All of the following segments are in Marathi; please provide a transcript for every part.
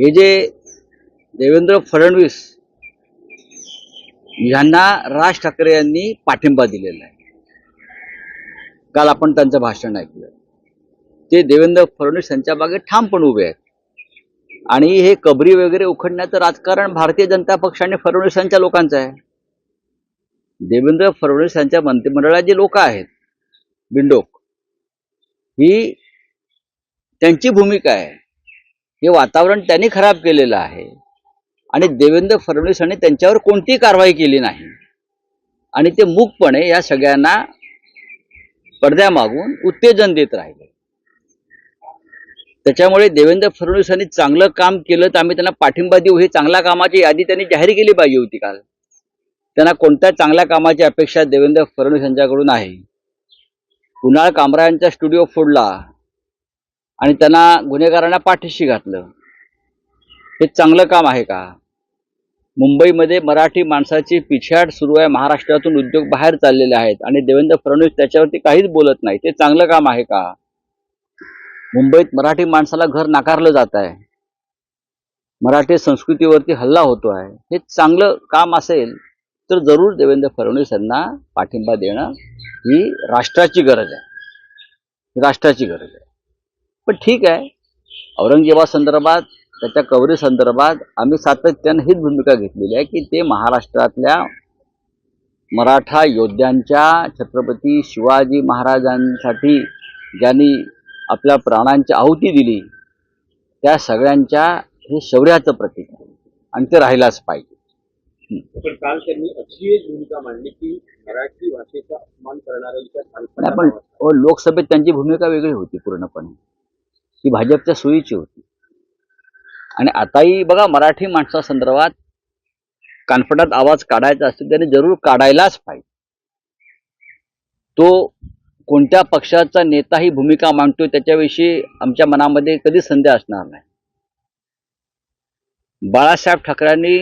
हे जे देवेंद्र फडणवीस यांना राज ठाकरे यांनी पाठिंबा दिलेला आहे. काल आपण त्यांचं भाषण ऐकलं. ते देवेंद्र फडणवीस यांच्या मागे ठामपणे उभे आहेत. आणि हे कबरी वगैरे उखडण्याचं राजकारण भारतीय जनता पक्ष आणि फडणवीस यांच्या लोकांचं आहे. देवेंद्र फडणवीस यांच्या मंत्रिमंडळात जे लोक आहेत बिंडोक ही त्यांची भूमिका आहे. हे वातावरण त्यांनी खराब केलेलं आहे. आणि देवेंद्र फडणवीस यांनी त्यांच्यावर कोणतीही कारवाई केली नाही. आणि ते मूकपणे या सगळ्यांना पडद्यामागून उत्तेजन देत राहिले. त्याच्यामुळे देवेंद्र फडणवीस यांनी चांगलं काम केलं तर आम्ही त्यांना पाठिंबा देऊ. हे चांगल्या कामाची यादी त्यांनी जाहीर केली पाहिजे होती काल. त्यांना कोणत्या चांगल्या कामाची अपेक्षा देवेंद्र फडणवीस यांच्याकडून आहे? कुणाळ कामरा यांचा स्टुडिओ फोडला? आणि त्यांना गुन्हेगारांना पाठीशी घातलं. हे चांगलं काम आहे का? मुंबईमध्ये मराठी माणसाची पिछाड सुरू आहे. महाराष्ट्रातून उद्योग बाहेर चाललेले आहेत आणि देवेंद्र फडणवीस त्याच्यावरती काहीच बोलत नाही. ते चांगलं काम आहे का? मुंबईत मराठी माणसाला घर नाकारलं जात आहे. मराठी संस्कृतीवरती हल्ला होतो आहे. हे चांगलं काम असेल तर जरूर देवेंद्र फडणवीस यांना पाठिंबा देणं ही राष्ट्राची गरज आहे. राष्ट्राची गरज आहे. पण ठीक आहे. औरंगजेबासंदर्भात त्याच्या कवरी संदर्भात आम्ही सातत्यानं हीच भूमिका घेतलेली आहे की ते महाराष्ट्रातल्या मराठा योद्ध्यांच्या छत्रपती शिवाजी महाराजांसाठी ज्यांनी आपल्या प्राणांची आहुती दिली त्या सगळ्यांच्या हे शौर्याचं प्रतीक आहे आणि ते राहिलाच पाहिजे. पण काल त्यांनी अशी एक भूमिका मांडली की मराठी भाषेचा अपमान करणाऱ्यांच्या पण हो, लोकसभेत त्यांची भूमिका वेगळी होती पूर्णपणे. ती भाजपच्या सोयीची होती. आणि आताही बघा मराठी माणसासंदर्भात कॉन्फिडंट आवाज काढायचा असेल त्याने जरूर काढायलाच पाहिजे. तो कोणत्या पक्षाचा नेता ही भूमिका मांडतोय त्याच्याविषयी आमच्या मनामध्ये कधी संदेह असणार नाही. बाळासाहेब ठाकरेंनी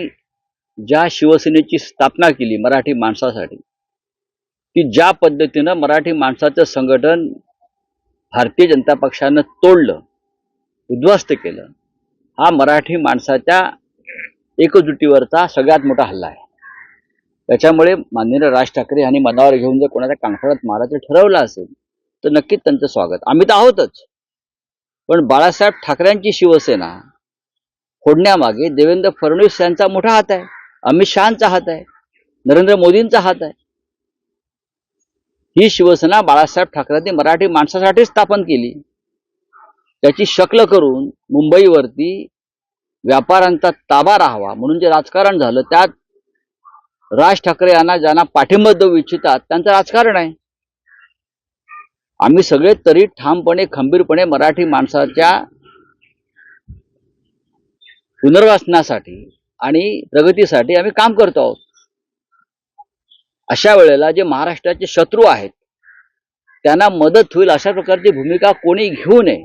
ज्या शिवसेनेची स्थापना केली मराठी माणसासाठी की ज्या पद्धतीनं मराठी माणसाचं संघटन भारतीय जनता पक्षानं तोडलं उद्ध्वस्त केलं. हा मराठी माणसाच्या एकजुटीवरचा सगळ्यात मोठा हल्ला आहे. त्याच्यामुळे माननीय राज ठाकरे यांनी मनावर घेऊन जर कोणाच्या कांकडात मारायचं ठरवलं असेल तर नक्कीच त्यांचं स्वागत. आम्ही तर आहोतच. पण बाळासाहेब ठाकरेंची शिवसेना फोडण्यामागे देवेंद्र फडणवीस यांचा मोठा हात आहे अमित शहाचा हात आहे नरेंद्र मोदींचा हात आहे. ही शिवसेना बाळासाहेब ठाकरेंनी मराठी माणसासाठी स्थापन केली. त्याची शक्ल करून मुंबईवरती व्यापाऱ्यांचा ताबा राहावा म्हणून जे राजकारण झालं त्यात राज ठाकरे यांना ज्यांना पाठिंबा देऊ इच्छितात त्यांचं राजकारण आहे. आम्ही सगळे तरी ठामपणे खंबीरपणे मराठी माणसाच्या पुनर्वासनासाठी आणि प्रगतीसाठी आम्ही काम करतो आहोत. अशा वेळेला जे महाराष्ट्राचे शत्रू आहेत त्यांना मदत होईल अशा प्रकारची भूमिका कोणी घेऊ नये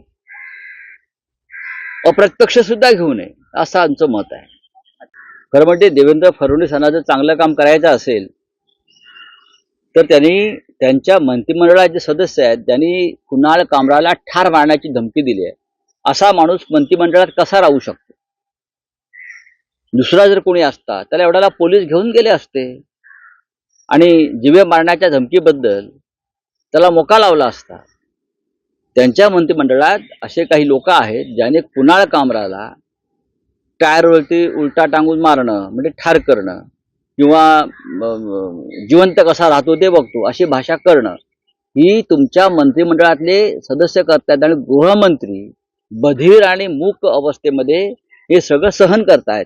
अप्रत्यक्ष सुद्धा घेऊ नये असं आमचं मत आहे. खरं म्हणजे देवेंद्र फडणवीस यांना जर चांगलं काम करायचं असेल तर त्यांनी त्यांच्या मंत्रिमंडळात जे सदस्य आहेत त्यांनी कुणाल कामराला ठार मारण्याची धमकी दिली आहे. असा माणूस मंत्रिमंडळात कसा राहू शकतो? दुसरा जर कोणी असता त्याला एवढ्याला पोलीस घेऊन गेले असते आणि जिवे मारण्याच्या धमकीबद्दल त्याला मोका लावला असता. त्यांच्या मंत्रिमंडळात असे काही लोक आहेत ज्याने कुणाळ कामराला टायरवरती उलटा टांगून मारणं म्हणजे ठार करणं किंवा जिवंत कसा राहतो ते बघतो अशी भाषा करणं. ही तुमच्या मंत्रिमंडळातले सदस्य करतायत आणि गृहमंत्री बधीर आणि मूक अवस्थेमध्ये हे सगळं सहन करतायत.